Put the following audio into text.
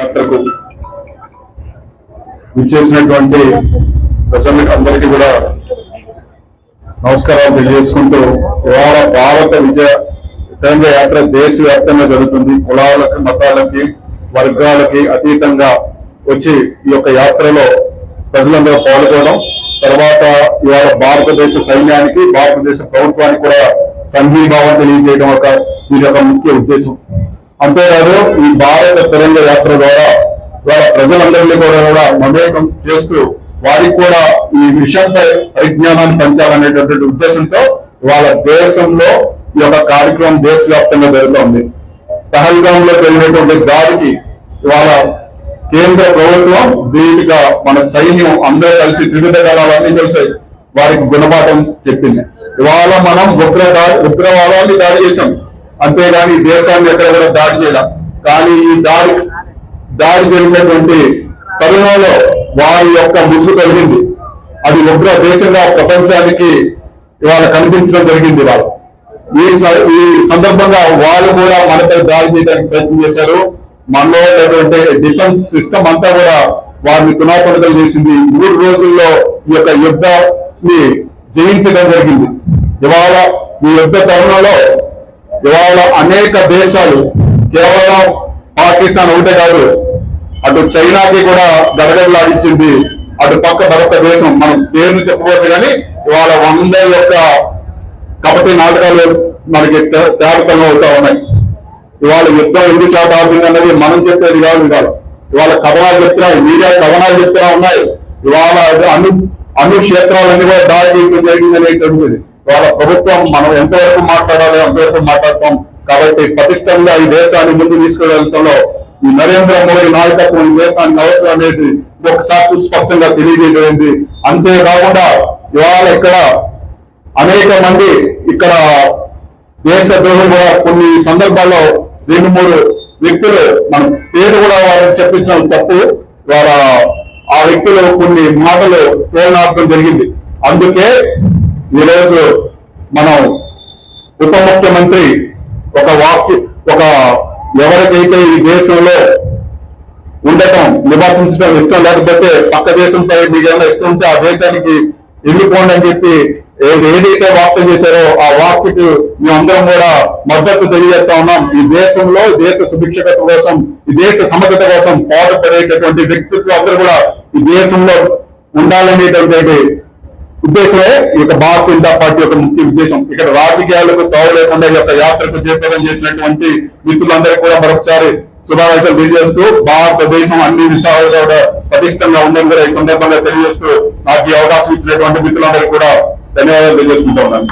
యాత్రకు విచ్చేసినటువంటి ప్రజలకు అందరికీ కూడా నమస్కారాలు తెలియజేసుకుంటూ ఇవాళ భారత విజయ తిరంగ యాత్ర దేశవ్యాప్తంగా జరుగుతుంది. కులాలకి మతాలకి వర్గాలకి అతీతంగా వచ్చి ఈ యొక్క యాత్రలో ప్రజలందరూ పాల్గొనడం తర్వాత ఇవాళ భారతదేశ సైన్యానికి భారతదేశ ప్రభుత్వానికి కూడా సంఘీభావం తెలియజేయడం ఒక దీని యొక్క ముఖ్య ఉద్దేశం. అంతేకాదు ఈ భారత తిరంగ యాత్ర ద్వారా ద్వారా ప్రజలందరినీ కూడా కూడా మమేకం చేస్తూ వారికి కూడా ఈ విషయంపై పరిజ్ఞానాన్ని పంచాలనేటటువంటి ఉద్దేశంతో వాళ్ళ దేశంలో ఈ యొక్క కార్యక్రమం దేశవ్యాప్తంగా జరుగుతోంది. పహల్గామ్లో జరిగినటువంటి దాడికి ఇవాళ కేంద్ర ప్రభుత్వం దీనిగా మన సైన్యం అందరూ కలిసి త్రివిధ దళాలన్నీ కలిసి వారికి గుణపాఠం చెప్పింది. ఇవాళ మనం ఉగ్ర ఉగ్రవాదాన్ని దాడి చేశాం. అంతేగాని దేశాన్ని ఎక్కడ కూడా దాడి చేయడం కానీ ఈ దాడి దాడి జరిగినటువంటి కరోనాలో వారి యొక్క ముసుగు కలిగింది అది ఉగ్ర దేశంగా ప్రపంచానికి ఇవాళ కనిపించడం జరిగింది వాళ్ళు ఈ ఈ సందర్భంగా వాళ్ళు కూడా మనపై దాడి చేయడానికి ప్రయత్నం చేశారు. మనలో ఉన్నటువంటి డిఫెన్స్ సిస్టమ్ అంతా కూడా వారిని తునాపడకలు చేసింది. మూడు రోజుల్లో ఈ యొక్క యుద్ధాన్ని జయించడం జరిగింది. ఇవాళ ఈ యుద్ధ తరుణంలో ఇవాళ అనేక దేశాలు కేవలం పాకిస్తాన్ ఒకటే కాదు అటు చైనాకి కూడా గడగడలాడించింది అటు పక్క భారతదేశం దేశం మనం పేరును చెప్పకూడదు కానీ ఇవాళ వంద యొక్క కబడ్డీ నాటకాలు మనకి తే- తేటతనం అవుతా ఉన్నాయి ఇవాళ యుద్ధం ఎందుకు చేత ఆడుతుంది అన్నది మనం చెప్పేది కాదు కాదు ఇవాళ కథనాలు చెప్తున్నాయి మీడియా కథనాలు చెప్తున్నా ఉన్నాయి ఇవాళ అను అను క్షేత్రాలన్నీ కూడా దాడి చేయడం జరిగింది అనేటువంటిది వాళ్ళ ప్రభుత్వం మనం ఎంతవరకు మాట్లాడాలి అంతవరకు మాట్లాడతాం. కాబట్టి పటిష్టంగా ఈ దేశాన్ని ముందు తీసుకువెళ్తంలో ఈ నరేంద్ర మోడీ నాయకత్వం ఈ దేశానికి అవసరం అనేది ఒకసారి సుస్పష్టంగా తెలియజేయబడింది. అంతేకాకుండా ఇవాళ ఇక్కడ అనేక మంది ఇక్కడ దేశ ద్రోహం కూడా కొన్ని సందర్భాల్లో రెండు మూడు వ్యక్తులు మన పేరు కూడా వారిని చెప్పించడం తప్పు. వాళ్ళ ఆ వ్యక్తులు కొన్ని మాటలు తోలనాడటం జరిగింది. అందుకే ఈరోజు మనం ఉప ముఖ్యమంత్రి ఒక వాక్య ఒక ఎవరికైతే ఈ దేశంలో ఉండటం నివాసించడం ఇష్టం లేకపోతే పక్క దేశంపై మీకు ఏమైనా ఇష్టం ఉంటే ఆ దేశానికి వెళ్ళిపోండి అని చెప్పి ఏది ఏదైతే వాక్యం చేశారో ఆ వాక్యకు మేమందరం కూడా మద్దతు తెలియజేస్తా ఉన్నాం. ఈ దేశంలో దేశ సుభిక్షత కోసం ఈ దేశ సమగ్రత కోసం పాటుపడేటటువంటి వ్యక్తిత్వం అందరూ కూడా ఈ దేశంలో ఉండాలనేటటువంటి ఉద్దేశమే ఈ యొక్క భారతీయ జనతా పార్టీ యొక్క ముఖ్య ఉద్దేశం. ఇక్కడ రాజకీయాలకు తావు లేకుండా ఈ యొక్క యాత్రకు చేపదం చేసినటువంటి మిత్రులందరికీ కూడా మరొకసారి శుభాకాంక్షలు తెలియజేస్తూ భారతదేశం అన్ని విషయాలు కూడా పటిష్టంగా ఉందని కూడా ఈ సందర్భంగా తెలియజేస్తూ నాకు ఈ అవకాశం ఇచ్చినటువంటి మిత్రులందరికీ కూడా ధన్యవాదాలు తెలియజేసుకుంటా ఉన్నాను.